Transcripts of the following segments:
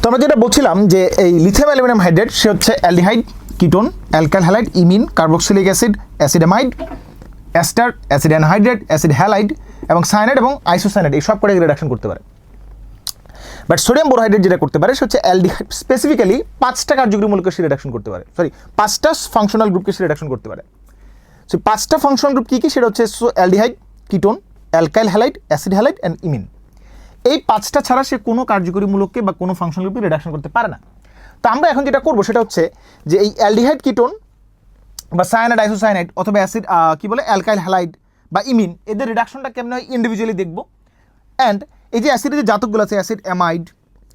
তো আমরা যেটা বলছিলাম যে এই লিথিয়াম অ্যালুমিনিয়াম হাইড্রেট সে হচ্ছে aldehyde, ketone alkyl halide imine, carboxylic acid, acid amide ester acid anhydride acid halide এবং সায়ানাইড এবং আইসোসায়ানাইড, এই সব করে রিডাকশন করতে পারে। বাট সোডিয়াম বোরোহাইড্রেট যেটা করতে পারে, সে হচ্ছে অ্যালডিহাইড স্পেসিফিক্যালি পাঁচটা কার্যকরী মূলকে সে রিডাকশন করতে পারে। সরি পাঁচটা ফাংশনাল গ্রুপকে সে রিডাকশন করতে পারে। সো পাঁচটা ফাংশনাল গ্রুপ কী কী? সেটা হচ্ছে aldehyde, ketone alkyl halide acid halide and imine. এই পাঁচটা ছাড়া সে কোনো কার্যকরী মূলককে বা কোনো গ্রুপকে রিডাকশন করতে পারে না। তো আমরা এখন যেটা করব সেটা হচ্ছে যে এই অ্যালডিহাইড কিটোন বা সায়ানাইড আইসোসায়ানাইড অথবা অ্যাসিড কি বলে অ্যালকাইল হ্যালাইড বা ইমিন, এদের রিডাকশনটা কেমন হয় ইন্ডিভিজুয়ালি দেখব। অ্যান্ড এই যে অ্যাসিডের যে জাতকগুলো আছে acid amide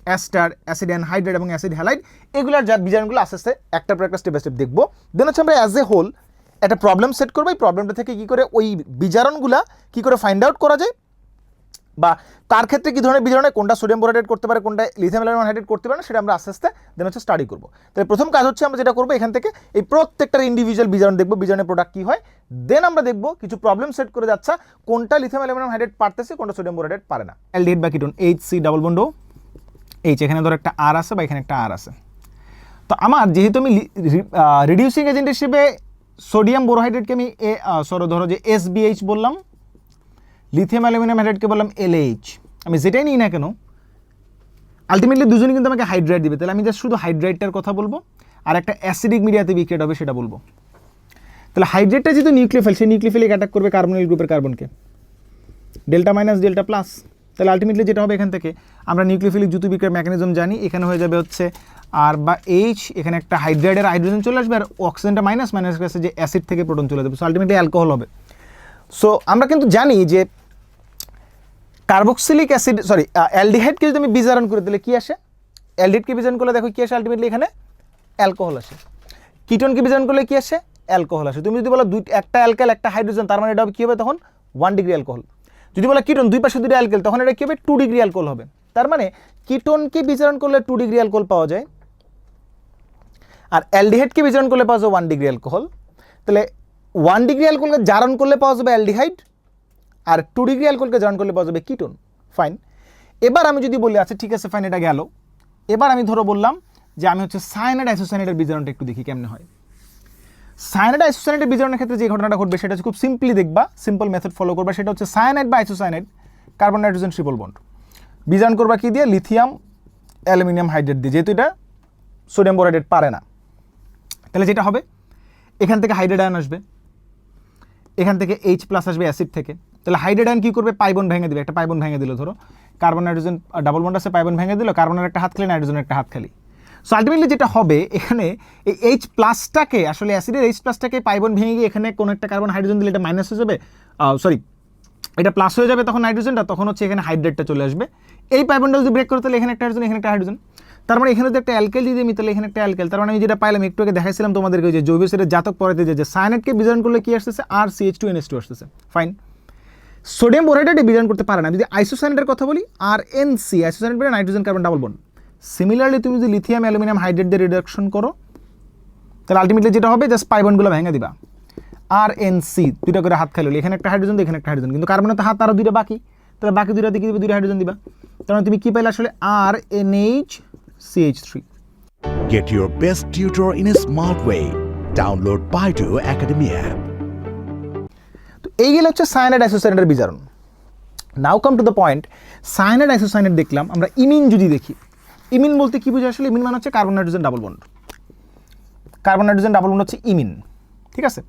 ester acid anhydride এবং অ্যাসিড হ্যালাইড এগুলোর যা বীজাণুগুলো আস্তে আস্তে একটা পর একটা স্টেপ বাই স্টেপ দেখব। দেন হচ্ছে আমরা অ্যাজ এ হোল একটা প্রবলেম সেট করব। এই প্রবলেমটা থেকে কী করে ওই বিজারণগুলা কী করে ফাইন্ড আউট করা যায়? বা তার ক্ষেত্রে কী ধরনের বিজারণে কোনটা সোডিয়াম বোরাইডেট করতে পারে, কোনটা লিথিয়াম হাইড্রেট করতে পারে সেটা আমরা আস্তে আস্তে দেন হচ্ছে স্টাডি করব। তাহলে প্রথম কাজ হচ্ছে আমরা যেটা করব এখান থেকে এই প্রত্যেকটার ইন্ডিভিজুয়াল বিজারণ দেখব বিজারণের প্রোডাক্ট কী হয়। দেন আমরা দেখব কিছু প্রবলেম সেট করে যাচ্ছা, কোনটা লিথিয়াম অ্যালুমিনিয়াম হাইড্রেট পারতেছে, কোনটা সোডিয়াম বোরাইডেট পারে না। অ্যালডিহাইড বা ketone H C double bond H এখানে ধরো একটা আর আছে বা এখানে একটা আর আছে। তো আমার যেহেতু আমি রিডিউসিং এজেন্ট হিসেবে সোডিয়াম বোরোহাইড্রেটকে আমি এ সরো ধরো যে এস বিএইচ বললাম লিথিয়াম অ্যালুমিনিয়াম হাইড্রেটকে বললাম এলএইচ আমি যেটাই নিই না কেন আলটিমেটলি দুজনই কিন্তু আমাকে হাইড্রাইট দিবে। তাহলে আমি জাস্ট শুধু হাইড্রাইটটার কথা বলব, আর একটা অ্যাসিডিক মিডিয়াতে বিক্রিয়েট হবে সেটা বলব। তাহলে হাইড্রেটটা যেহেতু নিউক্লিওফাইল সেই নিউক্লিওফাইলিক অ্যাটাক করবে কার্বনিল গ্রুপের কার্বনকে ডেল্টা মাইনাস ডেল্টা প্লাস তাহলে আলটিমেটলি যেটা হবে এখান থেকে, আমরা নিউক্লিওফিলিক জুতু বিক্রিয়ার মেকানিজম জানি, এখানে হয়ে যাবে হচ্ছে আর বা এইচ এখানে একটা হাইড্রাইডের হাইড্রোজেন চলে আসবে, আর অক্সিজেনটা মাইনাস মাইনাস কাছে যে অ্যাসিড থেকে প্রোটন চলে যাবে। সো আলটিমেটলি অ্যালকোহল হবে। সো আমরা কিন্তু জানি যে কার্বক্সিলিক অ্যাসিড সরি অ্যালডিহাইডকে যদি আমি বিজারণ করে দিলে কী আসে? অ্যালডিহাইডকে বিজারণ করলে দেখো কি আসে আলটিমেটলি এখানে? অ্যালকোহল আসে। কিটনকে বিজারণ করলে কী আসে? অ্যালকোহল আসে। তুমি যদি বলো দুই, একটা অ্যালকাল, একটা হাইড্রোজেন, তার মানে এটা হবে কী হবে তখন? ওয়ান ডিগ্রি অ্যালকোহল যদি বলো কিটন দুই পাশে দুটো অ্যালকেল, তখন এটা কী হবে? টু ডিগ্রি অ্যালকোহল হবে। তার মানে কিটনকে বিজারণ করলে টু ডিগ্রি অ্যালকোহল পাওয়া যায়। আর অ্যালডিহাইডকে বিজারণ করলে পাওয়া যায় ওয়ান ডিগ্রি অ্যালকোহল তাহলে ওয়ান ডিগ্রি অ্যালকোহলকে জারণ করলে পাওয়া যাবে অ্যালডিহাইড। আর টু ডিগ্রি অ্যালকোহলকে জয়েন করলে পাওয়া কিটোন ফাইন এবার আমি যদি বলি আচ্ছা ঠিক আছে ফাইন এটা গেল। এবার আমি ধরো বললাম যে আমি হচ্ছে সায়ানাইড আইসোসায়ানাইডের বিজারণটা একটু দেখি কেমনে হয়। সায়ানাইড আইসোসায়ানাইডের বিজারণের ক্ষেত্রে যে ঘটনাটা ঘটবে, সেটা হচ্ছে খুব সিম্পলি দেখবা সিম্পল মেথড ফলো করবা, সেটা হচ্ছে সায়ানাইড বা isocyanide carbon nitrogen triple bond বিজারণ করবা কি দিয়ে? লিথিয়াম অ্যালুমিনিয়াম হাইড্রেট দিয়ে। যেহেতু এটা সোডিয়াম বোরাইডেট পারে না। তাহলে যেটা হবে? এখান থেকে হাইড্রেট আয়ন আসবে। এখান থেকে এইচ প্লাস আসবে অ্যাসিড থেকে। তাহলে হাইড্রেট আয়ন কী করবে? পাইবন ভেঙে দিবে। একটা পাইবন ভেঙে দিল, ধরো। কার্বন নাইট্রোজেন ডাবল বন্ড আছে পাইবন ভেঙে দিল কার্বনের একটা হাত খালি নাইট্রোজেনের একটা হাত খালি সো আলটিমেটলি যেটা হবে, এখানে এই এইচ প্লাসটাকে আসলে অ্যাসিডের এইচ প্লাসটাকে পাইবন ভেঙে গিয়ে এখানে কোনো একটা কার্বন হাইড্রোজেন দিলে এটা মাইনাস হয়ে যাবে। সরি এটা প্লাস হয়ে যাবে তখন নাইট্রোজেনটা তখন হচ্ছে এখানে হাইড্রেটটা চলে আসবে। এই পাইবনটা যদি ব্রেক করে, তাহলে এখানে একটা হাইড্রোজেন এখানে একটা হাইড্রোজেন তার মানে এখানে যদি একটা অ্যালকেল দিয়ে দিই তাহলে এখানে একটা অ্যালকেল তার মানে আমি যেটা পাইলাম, একটু আগে দেখাইছিলাম তোমাদেরকে যে জৈব সেটের জাতক পরেতে যে সায়ানেটকে বিজারণ করলে কি আসতেছে? R C H two N S two আসতেছে। ফাইন সোডিয়াম বোরাইডেট বিজারণ করতে পারে না। যদি আইসোসাইনেটের কথা বলি আর এন সি আইসোসাইনেট মানে nitrogen carbon double bond. Similarly তুমি যদি লিথিয়াম অ্যালুমিনিয়াম হাইড্রেট দিয়ে রিডাকশন করো, তাহলে আলটিমেটলি যেটা হবে জাস্ট পাইবনগুলো ভেঙে দিবা। আর এন সি দুইটা করে হাত খাইলো এখানে একটা হাইড্রোজেন এখানে একটা হাইড্রোজেন কিন্তু কার্বনের তো হাত আরও দুইটা বাকি। তাহলে বাকি দুইটা দিকে দিবে দুইটা হাইড্রোজেন দিবা। তার মানে তুমি কি পাইলে আসলে R N H C H three Get your best tutor in a smart way. Download Baidu Academy app. তো এই গেলে হচ্ছে সায়ানাইড আইসোসাইনেটের বিজারণ। Now come to the point cyanide isocyanate দেখলাম, আমরা ইমিন যদি দেখি, ইমিন বলতে কি বুঝে আসলে? ইমিন মানে হচ্ছে carbon nitrogen double bond carbon nitrogen double bond হচ্ছে ইমিন, ঠিক আছে?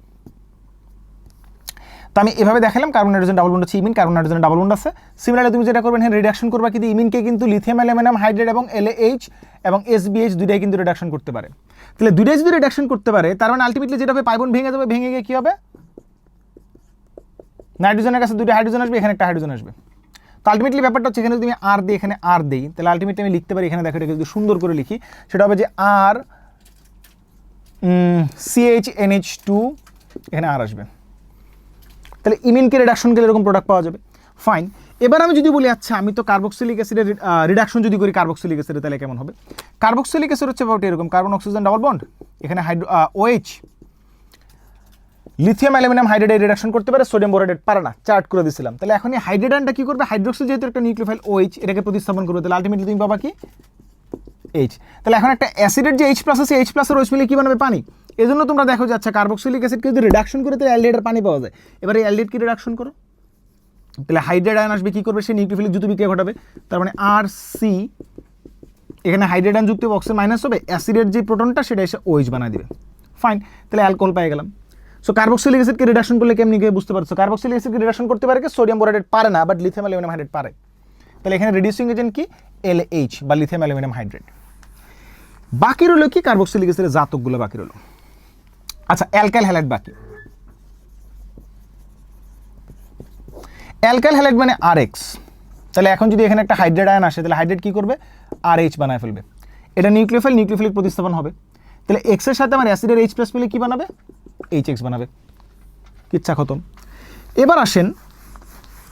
তো আমি এভাবে দেখালাম কার্বন নাইট্রোজেন ডাবল বন্ড হচ্ছে imine carbon nitrogen double bond আছে। সিমিলারলি তুমি যেটা করবেন হ্যাঁ রিডাকশন করবা কিন্তু ইমিনকে কিন্তু লিথিয়াম অ্যালুমিনিয়াম হাইড্রেট এবং এলএইচ এবং এসবিএইচ দুইটাই কিন্তু রিডাকশন করতে পারে। তাহলে দুইটাই যদি রিডাকশন করতে পারে, তার মানে আলটিমেটলি যেটা হবে পাইবন ভেঙে যাবে, ভেঙে গিয়ে কী হবে? নাইট্রোজেনের কাছে দুটো হাইড্রোজেন আসবে, এখানে একটা হাইড্রোজেন আসবে। তো আলটিমেটলি ব্যাপারটা হচ্ছে এখানে যদি আমি আর দিই এখানে আর দিই, তাহলে আলটিমেটলি আমি লিখতে পারি, এখানে দেখো এটা যদি সুন্দর করে লিখি, সেটা হবে যে আর সিএইচ এনএইচ টু এখানে আর আসবে। তাহলে ইমিনকে রিডাকশন গেলে এরকম প্রোডাক্ট পাওয়া যাবে। ফাইন এবার আমি যদি বলি আচ্ছা আমি তো কার্বক্সিলিক অ্যাসিডের রিডাকশন যদি করি কার্বক্সিলিক অ্যাসিডে তাহলে কেমন হবে? কার্বক্সিলিক অ্যাসিড হচ্ছে about এরকম কার্বন অক্সিজেন ডাবল বন্ড এখানে hydro OH lithium aluminium hydrate reduction করতে পারে সোডিয়াম বোরাইডেট পারে না চার্ট করে দিয়েছিলাম তাহলে এখন এই হাইড্রেডানটা কি করবে? হাইড্রোক্সিল যেহেতু একটা নিউক্লিওফাইল ওএইচ এটাকে প্রতিস্থাপন করবে। তাহলে আলটিমেটলি তুমি পাবা কি? এইচ তাহলে এখন একটা অ্যাসিডের যে এইচ প্লাস আছে এইচ প্লাসের ওইচ মিলে কী বানাবে? পানি। এই জন্য তোমরা দেখো যে আচ্ছা কার্বক্সিলিক অ্যাসিডকে যদি রিডাকশন করে, তাহলে অ্যালডিহাইডের পানি পাওয়া যায়। এবার এই কি রিডাকশন করো? তাহলে হাইড্রেট আয়ন আসবে কী করবে? সে নিউক্লিওফিলিক দ্রুত বিক্রিয়া ঘটাবে। তার মানে আর সি এখানে হাইড্রেট আয়ন যুক্ত অক্সিজেন মাইনাস হবে অ্যাসিডের যে প্রোটনটা সেটা এসে ওইচ বানিয়ে দিবে। ফাইন তাহলে অ্যালকোহল পেয়ে গেলাম। সো কার্বক্সিলিক অ্যাসিডকে রিডাকশন করলে কেমনি গিয়ে বুঝতে পারছ? কার্বক্সিলিক অ্যাসিডকে রিডাকশন করতে পারে কি? সোডিয়াম বোরাইড পারে না বাট লিথিয়াম অ্যালুমিনিয়াম হাইড্রেট পারে। তাহলে এখানে রিডিউসিং এজেন্ট কি? এল এইচ বা লিথিয়াম অ্যালুমিনিয়াম হাইড্রেট বাকি রইল কি? কার্বক্সিলিক অ্যাসিডের জাতকগুলো বাকি রইল। আচ্ছা অ্যালকাইল হ্যালাইড বাকি। অ্যালকাইল হ্যালাইড মানে আর এক্স তাহলে এখন যদি এখানে একটা হাইড্রেট আয়ন আসে, তাহলে হাইড্রেট কী করবে? আর এইচ বানায় ফেলবে। এটা নিউক্লিওফাইল নিউক্লিওফিলিক প্রতিস্থাপন হবে। তাহলে এক্সের সাথে আমার অ্যাসিডের এইচ প্লাস মিলে কী বানাবে? এইচ এক্স বানাবে। কিচ্ছা খতম। এবার আসেন,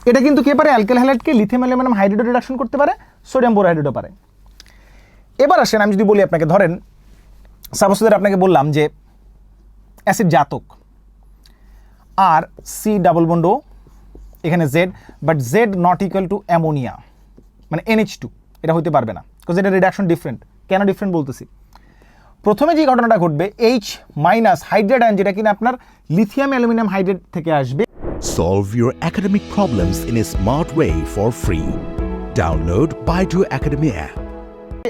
এটা কিন্তু কে পারে? অ্যালকাইল হ্যালাইডকে লিথিয়াম অ্যালুমিনিয়াম হাইড্রেট রিডাকশন করতে পারে সোডিয়াম বোরোহাইড্রেটও পারে। এবার আসেন, আমি যদি বলি আপনাকে, ধরেন সাপোজ আপনাকে বললাম যে অ্যাসিড জাতক, আর সি ডাবল বন্ড এখানে Z but Z not equal to ammonia মানে এনএইচ টু এটা হতে পারবে না বিকজ এটা রিডাকশন ডিফারেন্ট কেন ডিফারেন্ট বলতেছি? প্রথমে যে ঘটনাটা ঘটবে এইচ মাইনাস হাইড্রেট আয়ন যেটা কিনা আপনার লিথিয়াম অ্যালুমিনিয়াম হাইড্রেট থেকে আসবে। Solve your academic problems in a smart way for free. Download Baidu Academy app.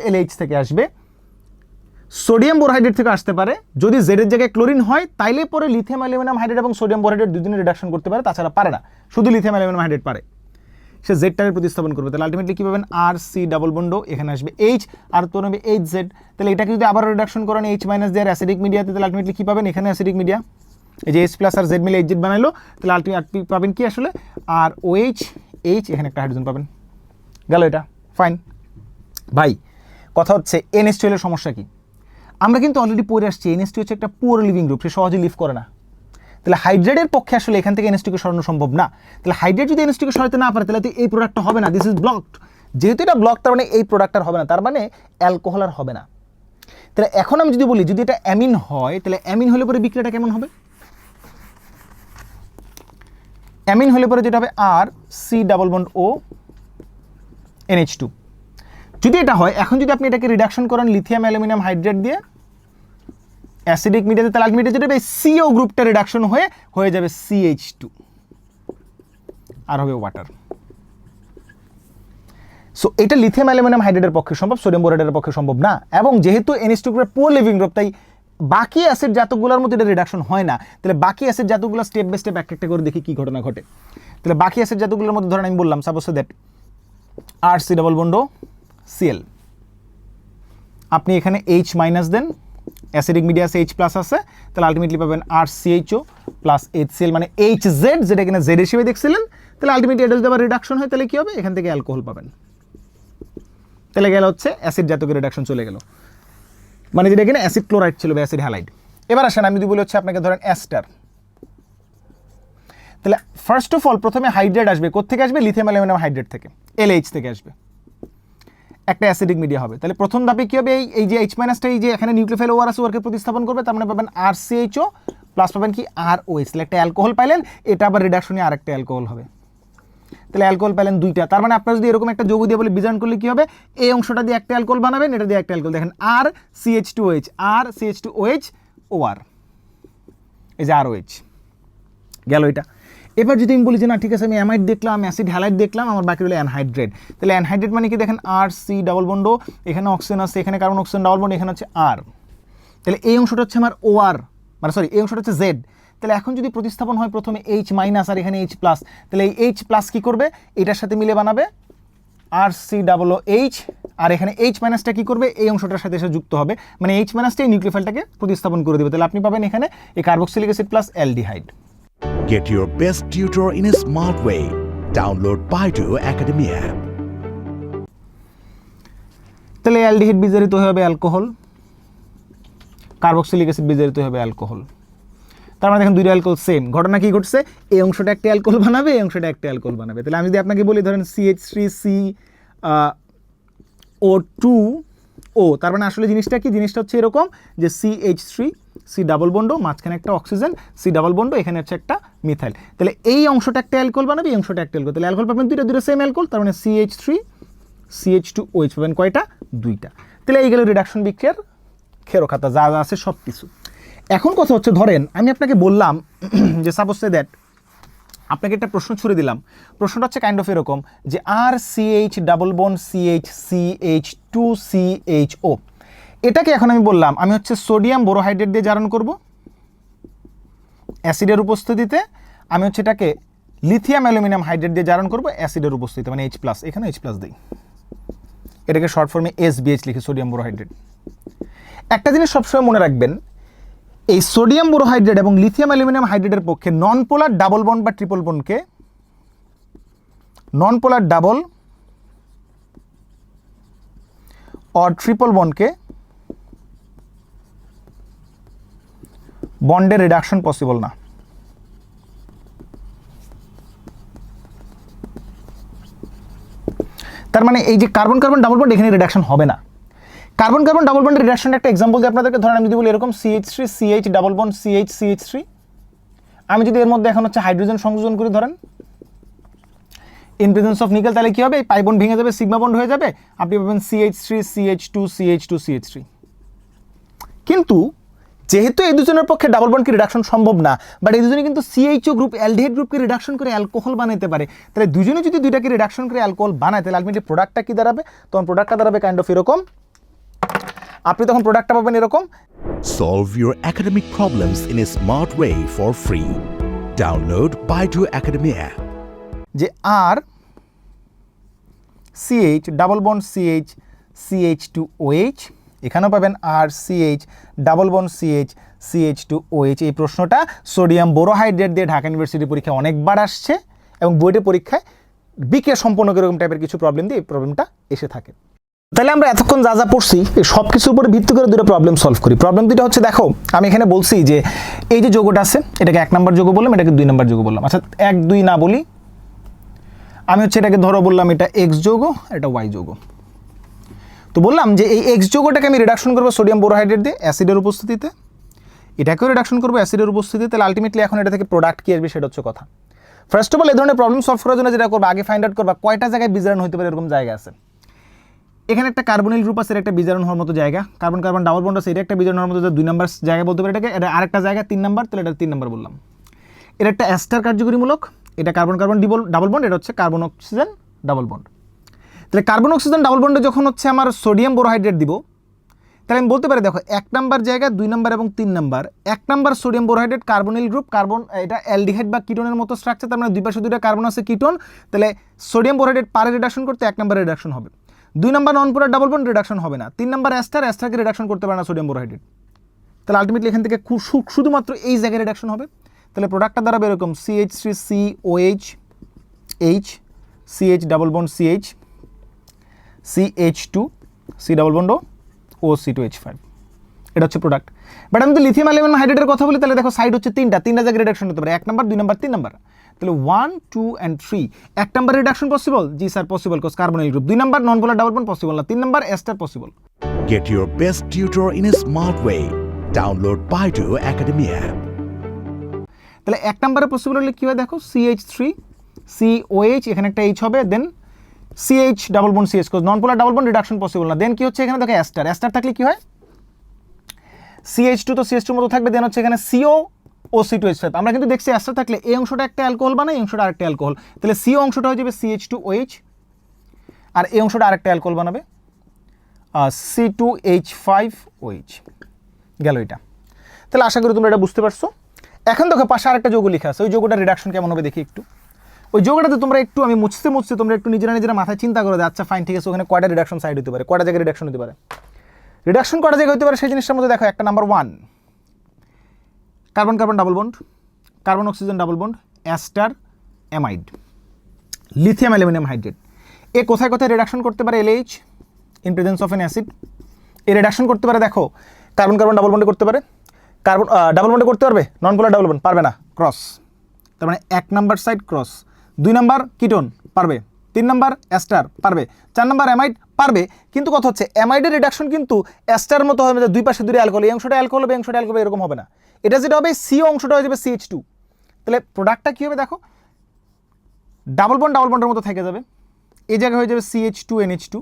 LH থেকে আসবে। সোডিয়াম বোরহাইড্রেট থেকে আসতে পারে। যদি জেডের জায়গায় ক্লোরিন হয় তাইলে পরে লিথিয়াম অ্যালুমিনিয়াম হাইড্রেট এবং সোডিয়াম বোরহাইড্রেট দুদিনে রিডাকশন করতে পারে তাছাড়া পারে না। শুধু লিথিয়াম অ্যালুমিনিয়াম হাইড্রেট পারে। সে জেড জেডটাকে প্রতিস্থাপন করবে। তাহলে আলটিমেটলি কী পাবেন? আর সি ডাবল বন্ডো এখানে আসবে। এইচ আর তোর হবে এইচ জেড তাহলে এটাকে যদি আবার রিডাকশন করেন এইচ মাইনাস দেয়ার অ্যাসিডিক মিডিয়াতে তাহলে আলটিমেটলি কী পাবেন? এখানে অ্যাসিডিক মিডিয়া এই যে এইচ প্লাস আর জেড মিলে এইচ জেড বানাইলো, তাহলে আলটিমেটলি পাবেন কি আসলে? আর ও এইচ এইচ এখানে একটা হাইড্রোজেন পাবেন। গেল এটা। ফাইন ভাই, কথা হচ্ছে এনএসটি হলে সমস্যা কি? আমরা কিন্তু অলরেডি পড়ে আসছি এনএসটি হচ্ছে একটা পুয়ার লিভিং গ্রুপ সে সহজে লিভ করে না। তাহলে হাইড্রেটের পক্ষে আসলে এখান থেকে এনএসটিকে সরানো সম্ভব না। তাহলে হাইড্রেট যদি এনএসটিকে সরাতে না পারে, তাহলে তো এই প্রোডাক্টটা হবে না। দিস ইজ ব্লকড যেহেতু এটা ব্লক তার মানে এই প্রোডাক্ট আর হবে না। তার মানে অ্যালকোহল আর হবে না। তাহলে এখন আমি যদি বলি, যদি এটা অ্যামিন হয়, তাহলে অ্যামিন হলে পরে বিক্রিয়াটা কেমন হবে? অ্যামিন হলে পরে যেটা হবে R C double bond O NH two যদি এটা হয়, এখন যদি আপনি এটাকে রিডাকশন করেন লিথিয়াম অ্যালুমিনিয়াম হাইড্রেট দিয়ে অ্যাসিডিক মিডিয়াতে তাহলে আলটিমেটলি যেটা হবে সিও গ্রুপটা রিডাকশন হয়ে হয়ে যাবে সিএইচ টু আর হবে ওয়াটার সো এটা লিথিয়াম অ্যালুমিনিয়াম হাইড্রেটের পক্ষে সম্ভব সোডিয়াম বোরেটের পক্ষে সম্ভব না। এবং যেহেতু গ্রুপের পোর লিভিং গ্রুপ তাই বাকি অ্যাসিড জাতকগুলোর মধ্যে এটা রিডাকশন হয় না। তাহলে বাকি অ্যাসিড জাতকগুলো স্টেপ বাই স্টেপ একটা একটা করে দেখি কী ঘটনা ঘটে। তাহলে বাকি অ্যাসিড জাতকগুলোর মধ্যে ধরেন আমি বললাম suppose that R C double bond CL আপনি এখানে H minus then acidic media H plus আছে, তাহলে আলটিমেটলি পাবেন R CHO plus H CL মানে এইচ জেড যেটা এখানে জেড হিসেবে দেখছিলেন, তাহলে আলটিমেটলি এটা যদি আবার রিডাকশন হয়, তাহলে কী হবে? এখান থেকে অ্যালকোহল পাবেন। তাহলে গেল হচ্ছে অ্যাসিড জাতকের রিডাকশন চলে গেল। মানে যেটা এখানে অ্যাসিড ক্লোরাইড ছিল বা অ্যাসিড হ্যালাইড এবার আসেন, আমি যদি বলি হচ্ছে আপনাকে ধরেন অ্যাস্টার তাহলে ফার্স্ট অফ অল প্রথমে হাইড্রেট আসবে কোথেকে আসবে? লিথিয়াম অ্যালুমিনিয়াম হাইড্রেট থেকে এলএইচ থেকে আসবে। একটা অ্যাসিডিক মিডিয়া হবে। তাহলে প্রথম ধাপে কী হবে? এই এই যে এইচ মাইনাসটা এই যে এখানে নিউক্লিওফাইল ওয়ার আছে ওয়ারকে প্রতিস্থাপন করবে, তার মানে পাবেন আর সিএইচও প্লাস পাবেন কি আর ওএইচ তাহলে একটা অ্যালকোহল পাইলেন, এটা আবার রিডাকশনে আর একটা অ্যালকোহল হবে। তাহলে অ্যালকোহল পেলেন দুইটা। তার মানে আপনারা যদি এরকম একটা যৌগ দিয়ে বলে বিজান করলে কি হবে? এই অংশটা দিয়ে একটা অ্যালকোহল বানাবেন, এটা দিয়ে একটা অ্যালকোহল দেখেন R CH two H R CH two OH ও আর এই যে আর ওএইচ গেল এটা। এবার যদি আমি বলি যে, না, ঠিক আছে, আমি অ্যামাইড দেখলাম আমি অ্যাসিড হ্যালাইড দেখলাম, আমার বাকি হলো অ্যানহাইড্রেট তাহলে অ্যানহাইড্রেট মানে কি? দেখেন আর সি ডাবল বন্ডো এখানে অক্সিজেন আছে, এখানে কার্বন অক্সিজেন ডাবল বন্ড এখানে হচ্ছে আর তাহলে এই অংশটা হচ্ছে আমার ও আর মানে সরি এই অংশটা হচ্ছে জেড তাহলে এখন যদি প্রতিস্থাপন হয় প্রথমে এইচ মাইনাস আর এখানে এইচ প্লাস তাহলে এই এইচ প্লাস কী করবে? এটার সাথে মিলে বানাবে R C double O H আর এখানে এইচ মাইনাসটা কী করবে? এই অংশটার সাথে এসে যুক্ত হবে। মানে এইচ মাইনাসটা এই নিউক্লিওফাইলটাকে প্রতিস্থাপন করে দেবে। তাহলে আপনি পাবেন এখানে এই carboxylic acid plus aldehyde Get your best tutor in a smart way. Download Baidu Academy app. তাহলে অ্যালডিহাইড বিজারিত হবে অ্যালকোহল। কার্বক্সিলিক অ্যাসিড বিজারিত হবে অ্যালকোহল। তার মানে দেখেন দুইটা অ্যালকোহল সেম ঘটনা কি ঘটছে? এই অংশটা একটা অ্যালকোহল বানাবে, এই অংশটা একটা অ্যালকোহল বানাবে। তাহলে আমি যদি আপনাকে বলি, ধরেন CH three C O two O তার মানে আসলে জিনিসটা কি? জিনিসটা হচ্ছে এরকম যে C H three C double bond, মাঝখানে একটা অক্সিজেন, সি ডাবল বন্ডো, এখানে হচ্ছে একটা মিথাইল। তাহলে এই অংশটা একটা অ্যালকোহল বানাবে, এই অংশটা একটা অ্যালকোহল। তাহলে অ্যালকোহল পাবেন দুইটা দুটো সেম অ্যালকোহল, তার মানে CH three CH two OH পাবেন কয়টা? দুইটা। তাহলে এই গেল রিডাকশন বিক্রিয়ার খাতা যা যা আছে সব কিছু এখন কথা হচ্ছে, ধরেন, আমি আপনাকে বললাম যে সাপোজ সে দ্যাট আপনাকে একটা প্রশ্ন ছুড়ে দিলাম। প্রশ্নটা হচ্ছে কাইন্ড অফ এরকম যে R CH double bond CH CH two CH O এটাকে এখন আমি বললাম, আমি হচ্ছে সোডিয়াম বোরোহাইড্রেট দিয়ে জারণ করব অ্যাসিডের উপস্থিতিতে। আমি হচ্ছে এটাকে লিথিয়াম অ্যালুমিনিয়াম হাইড্রেট দিয়ে জারণ করব অ্যাসিডের উপস্থিতিতে মানে এইচ প্লাস এখানে এইচ প্লাস দিই। এটাকে শর্ট ফর্মে এসবিএইচ লিখি, সোডিয়াম বোরোহাইড্রেট। একটা জিনিস সবসময় মনে রাখবেন, এই সোডিয়াম বোরোহাইড্রেট এবং লিথিয়াম অ্যালুমিনিয়াম হাইড্রেটের পক্ষে নন পোলার ডাবল বন্ড বা ট্রিপল বন্ডকে non polar double or triple বন্ডকে বন্ডের রিডাকশন পসিবল না। তার মানে এই যে কার্বন কার্বন ডাবল বন্ড এখানে রিডাকশন হবে না। কার্বন কার্বন ডাবল বন্ডের রিডাকশনের একটা এক্সাম্পল দিয়ে আপনাদেরকে ধরেন, আমি যদি বলি এরকম CH three CH double bond CH CH three আমি যদি এর মধ্যে এখন হচ্ছে হাইড্রোজেন সংযোজন করি ধরেন ইন প্রেজেন্স অফ নিকেল তাহলে কি হবে? এই পাই বন্ড ভেঙে যাবে সিগমা বন্ড হয়ে যাবে, আপনি পাবেন CH three CH two CH two CH three কিন্তু যেহেতু এই দুজনের পক্ষে ডাবল বন্ডকে রিডাকশন সম্ভব না বাট এই দুজনে কিন্তু সিএইচও গ্রুপ অ্যালডিহাইড গ্রুপকে রিডাকশন করে অ্যালকোহল বানাতে পারে তাহলে দুজনে যদি দুইটাকে রিডাকশন করে অ্যালকোহল বানায় তাহলে আলটিমেটলি প্রোডাক্টটা কি দাঁড়াবে তখন প্রোডাক্টটা দাঁড়াবে কাইন্ড অফ এরকম আপনি তখন প্রোডাক্টটা পাবেন এরকম Solve your academic problems in a smart way for free. Download Baidu Academy app. যে R CH double bond CH CH two OH এখানেও পাবেন R CH double bond CH CH two OH এই প্রশ্নটা সোডিয়াম বোরোহাইড্রেট দিয়ে Dhaka university পরীক্ষায় অনেকবার আসছে এবং বইটের পরীক্ষায় বিকে সম্পন্ন এরকম টাইপের কিছু প্রবলেম দিয়ে এই প্রবলেমটা এসে থাকে। তাহলে আমরা এতক্ষণ যা যা পড়ছি, এই সব কিছুর উপরে ভিত্তি করে দুটো প্রবলেম সলভ করি। প্রবলেম দুটো হচ্ছে, দেখো, আমি এখানে বলছি যে এই যে যোগটা আছে, এটাকে এক নম্বর যোগ বললাম, এটাকে দুই নম্বর যোগ বললাম। আচ্ছা এক, দুই না বলি, আমি হচ্ছে এটাকে ধরো বললাম এটা এক্স যোগ, এটা ওয়াই যোগ। তো বললাম যে এই এক্স যোগটাকে আমি রিডাকশন করব সোডিয়াম বোরোহাইড্রেট দিয়ে অ্যাসিডের উপস্থিতিতে। এটাকেও রিডাকশন করব অ্যাসিডের উপস্থিতিতে, তাহলে আলটিমেটলি এখন এটা থেকে প্রোডাক্ট কি আসবে সেটা হচ্ছে কথা। ফার্স্ট অফ অল এই ধরনের প্রবলেম সলভ করার জন্য যেটা করব, আগে ফাইন্ড আউট করবা কয়টা জায়গায় বিজারণ হতে পারে এরকম জায়গা আছে। এখানে একটা কার্বনিল গ্রুপ আছে একটা বিজারণ হওয়ার মতো জায়গা। কার্বন কার্বন ডাবল বন্ড আছে এটা একটা বিজারণ হওয়ার মতো দুই নম্বর জায়গা বলতে পারে এটাকে। এটা আরেকটা জায়গা, তিন নম্বর, তাহলে এটা তিন নম্বর বললাম। এটা একটা অ্যাস্টার কার্যকরীমূলক, এটা carbon carbon double double bond এটা হচ্ছে কার্বন অক্সিজেন ডাবল বন্ড তাহলে কার্বন অক্সিজেন ডাবল বন্ডে যখন হচ্ছে আমার সোডিয়াম বোরোহাইড্রেট দিব, তাহলে আমি বলতে পারি দেখো, এক নাম্বার জায়গা, দুই নাম্বার এবং তিন নাম্বার। এক number sodium borohydrate carbonyl group carbon এটা অ্যালডিহাইড বা কিটোনের মতো স্ট্রাকচার তার মানে দুই পাশে দুইটা কার্বন আছে কিটোন তাহলে সোডিয়াম বোরোহাইড্রেট পারে রিডাকশন করতে এক নাম্বার রিডাকশন হবে। দুই নাম্বার নন পুরার ডাবল বন্ড রিডাকশন হবে না। তিন নাম্বার অ্যাস্টার অ্যাস্টারকে রিডাকশন করতে পারে না সোডিয়াম বোরোহাইড্রেট তাহলে আলটিমেটলি এখান থেকে শুধুমাত্র এই জায়গায় রিডাকশন হবে। তাহলে প্রোডাক্টটা দাঁড়াবে এরকম CH three C OH H CH double bond CH CH two C double bond O C two H five এটা হচ্ছে প্রোডাক্ট বাট আমি তো লিথিয়াম অ্যালুমিনিয়াম হাইড্রেটের কথা বলি তাহলে দেখো সাইড হচ্ছে তিনটা। তিনটা জায়গায় রিডাকশন হতে পারে। এক নাম্বার দুই নাম্বার তিন নাম্বার তাহলে ওয়ান টু অ্যান্ড থ্রি এক নাম্বার রিডাকশন পসিবল জি sir possible cos carbonyl group দুই number non polar double bond possible না। তিন number ester possible Get your best tutor in a smart way. Download Baidu Academy app. তাহলে এক নাম্বারে possible হলে কী হয় দেখো? সিএইচ থ্রি সিওএইচ এখানে একটা এইচ হবে then CH double bond CH cos non polar double bond reduction possible না। দেন কি হচ্ছে এখানে? দেখো অ্যাস্টার অ্যাস্টার থাকলে কি হয়? সিএইচ টু তো সিএইচ টুর মতো থাকবে। দেন হচ্ছে এখানে CO O C two H five আমরা কিন্তু দেখছি অ্যাস্টার থাকলে এই অংশটা একটা অ্যালকোহল বানায়, এই অংশটা আরেকটা অ্যালকোহল তাহলে সিও অংশটা হয়ে যাবে সিএইচ টু ওএইচ আর এই অংশটা আরেকটা অ্যালকোহল বানাবে C two H five OH গেল এটা। তাহলে আশা করি তোমরা এটা বুঝতে পারছ। এখন দেখো পাশে আরেকটা যোগ লেখা আছে। ওই যোগটা রিডাকশন কেমন হবে দেখি একটু। ওই যোগটাতে তোমরা একটু, আমি মুছতে মুছতে তোমরা একটু নিজেরা নিজেরা মাথায় চিন্তা করে আচ্ছা ফাইন ঠিক আছে, ওখানে কয়টা রিডাকশন সাইড হতে পারে? কয়টা জায়গায় রিডাকশন হতে পারে? রিডাকশন কয়টা জায়গায় হতে পারে সেই জিনিসটার মধ্যে দেখো, একটা number one carbon carbon double bond carbon oxygen double bond ester amide lithium aluminium hydrate এ কোথায় কোথায় রিডাকশন করতে পারে LH in presence of an acid A reduction করতে পারে, দেখো কার্বন কার্বন ডাবল বন্ডে করতে পারে। কার্বন ডাবল বন্ডে করতে পারবে? নন পোলার ডাবল বন্ড পারবে না ক্রস তার মানে এক নাম্বার সাইড ক্রস দুই নাম্বার কিটোন পারবে, তিন নাম্বার অ্যাস্টার পারবে, চার নাম্বার অ্যামাইড পারবে, কিন্তু কথা হচ্ছে অ্যামাইডের রিডাকশন কিন্তু অ্যাস্টার মতো হবে দুই পাশে দুই অ্যালকোহল এই অংশটা অ্যালকোহল হবে অংশটা অ্যালকোহল এরকম হবে না। এটা যেটা হবে সি অংশটা হয়ে যাবে সিএইচ টু তাহলে প্রোডাক্টটা কী হবে দেখো? ডাবল বন্ড ডাবল বন্ডের মতো থেকে যাবে। এই জায়গায় হয়ে যাবে সিএইচ টু এনএইচ টু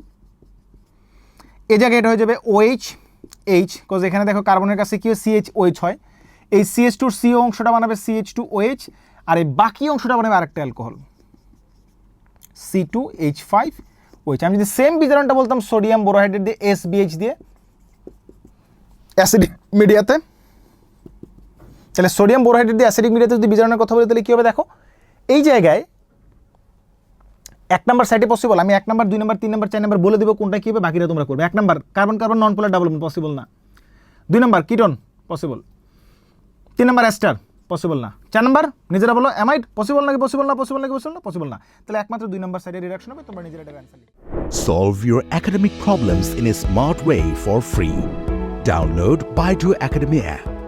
এই জায়গায় এটা হয়ে যাবে ওএইচ এইচ বিকজ এখানে দেখো কার্বনের কাছে কি সিএইচ ওএইচ হয়। এই সিএইচ টুর সিও অংশটা বানাবে সিএইচ টু ওএইচ আর এই বাকি অংশটা বানাবে আরেকটা alcohol. C two H five OH আমি যদি সেম বিজারণটা বলতাম সোডিয়াম বোরোহাইড্রেট দিয়ে এস বিএইচ দিয়ে অ্যাসিডিক মিডিয়াতে তাহলে সোডিয়াম বোরোহাইড্রেট দিয়ে অ্যাসিডিক মিডিয়াতে যদি বিজারণের কথা বলি, তাহলে কী হবে দেখো? এই জায়গায় এক নাম্বার সাইডে পসিবল আমি এক নাম্বার, দুই নাম্বার, তিন নাম্বার, চার নাম্বার বলে দেবো কোনটা কী হবে, বাকিটা তোমরা করবে। এক number carbon carbon non polar double possible না। দুই নাম্বার কিটন পসিবল তিন নাম্বার অ্যাস্টার পসিবল না চার নাম্বার নিজেরা বলো এম আইট পসিবল নাকি পসিবল না পসিবল নাকি পসিবল না পসিবল না তাহলে একমাত্র দুই নম্বর সাইডে রিডাকশন হবে, তোমরা নিজেরা এটা answer Solve your academic problems in a smart way for free. Download Baidu Academy app.